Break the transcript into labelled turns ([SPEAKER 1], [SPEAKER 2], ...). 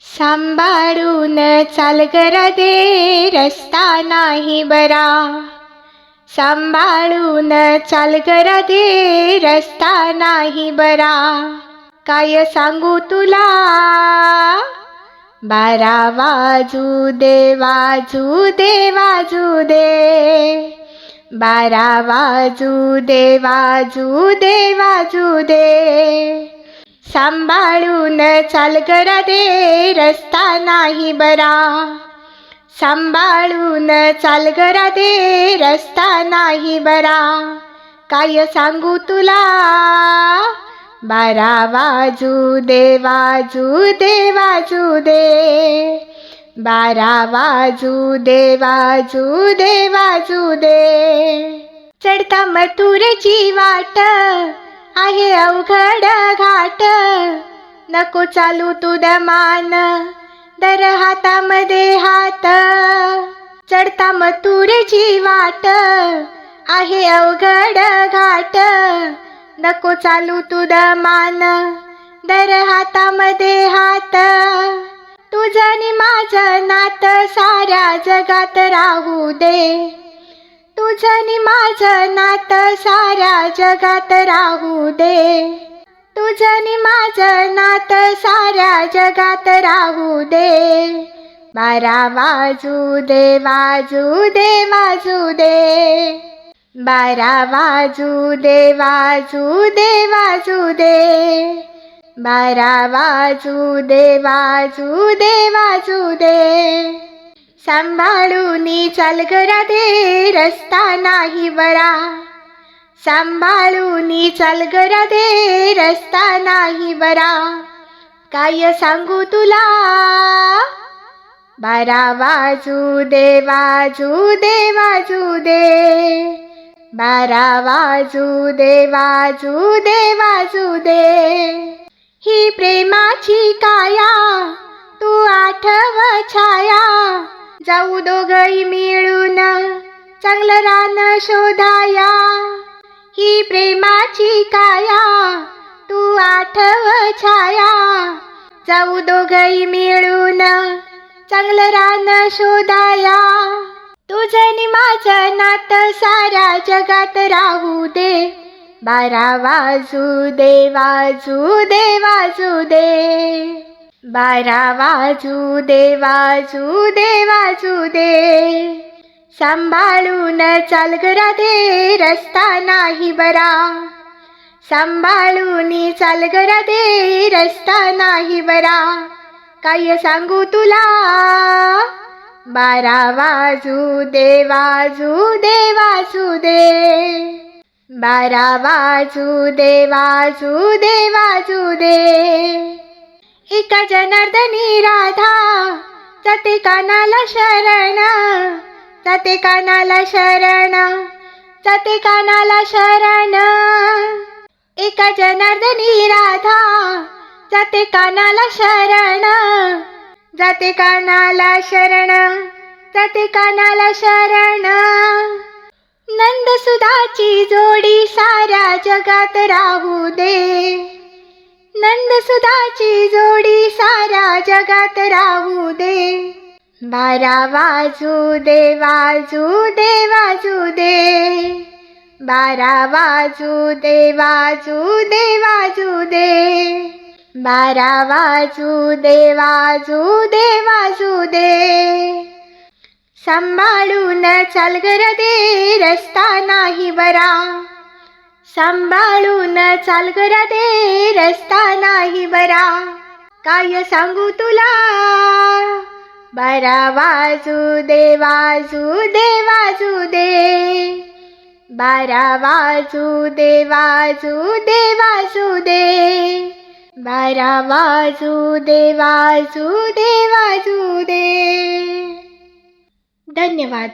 [SPEAKER 1] सांभाळून चाल दे रस्ता नाही बरा. सांभाळून चाल दे रस्ता नाही बरा. काय सांगू तुला? बारा वाजू दे वाजू दे वाजू दे. बारा वाजू दे वाजू दे वाजू दे. सांभाळून चाल करा दे रस्ता नाही बरा. सांभाळून चाल करा दे रस्ता नाही बरा. काय सांगू तुला? बारा वाजू दे वाजू दे वाजू दे. बारा वाजू दे वाजू दे वाजू दे. चढता मथुरची वाट आहे अवघड घाट. नको चालू तू दमान. दर हातामध्ये हात. चढता मथुरेची वाट. आहे अवघड घाट. नको चालू तू दमान. दर हातामध्ये हात. तुझं आणि माझं नात साऱ्या जगात राहू दे. तुझं माझं नात साऱ्या जगात राहू दे. तुझं माझं नात साऱ्या जगात राहू दे. बारा वाजू दे वाजू दे वाजू दे. बारा वाजू दे वाजू दे वाजू दे. बारा वाजू दे वाजू दे वाजू दे. सांभाळून चाल करा दे रस्ता नाही बरा. सांभाळून चाल करा दे रस्ता नाही बरा. काय सांगू तुला? बारा वाजू दे वाजू दे वाजू दे. बारा वाजू दे वाजू दे वाजू दे. ही प्रेमाची काया रान शोधाया. ही प्रेमाची काया तू आठव छाया. जाऊ दोघही मिळून चांगलं रान शोधाया. तुझं आणि माझं नातं साऱ्या जगात राहू दे. बारा वाजू दे वाजू दे वाजू दे. बारा वाजू दे वाजू दे वाजू दे. सांभाळून चाल करा दे रस्ता नाही बरा. सांभाळून चाल करा दे रस्ता नाही बरा. काय सांगू तुला? बारा वाजू दे वाजू दे वाजू दे. बारा वाजू दे वाजू दे वाजू दे. एका जनार्दनी राधा जाते कानाला शरण. जाते कानाला शरण जाते कानाला शरण. एका जनार्दनी राधा जाते कानाला शरण. जाते कानाला शरण जाते कानाला शरण. नंद सुधाची जोडी साऱ्या जगात राहू दे. नंद सुधाची जोडी साऱ्या जगात राहू दे. बारा वाजू दे वाजू दे वाजू दे. बारा वाजू दे वाजू दे वाजू दे. बारा वाजू दे वाजू दे वाजू दे. सांभाळून चाल गर दे रस्ता नाही बरा. सांभाळून चाल दे रस्ता नाही बरा. काय सांगू तुला? बा वासुदेवासुदेवासुदे बा वासुदेवासुदेवासुदे बा वासुदेवासुदेवासुदे धन्यवाद।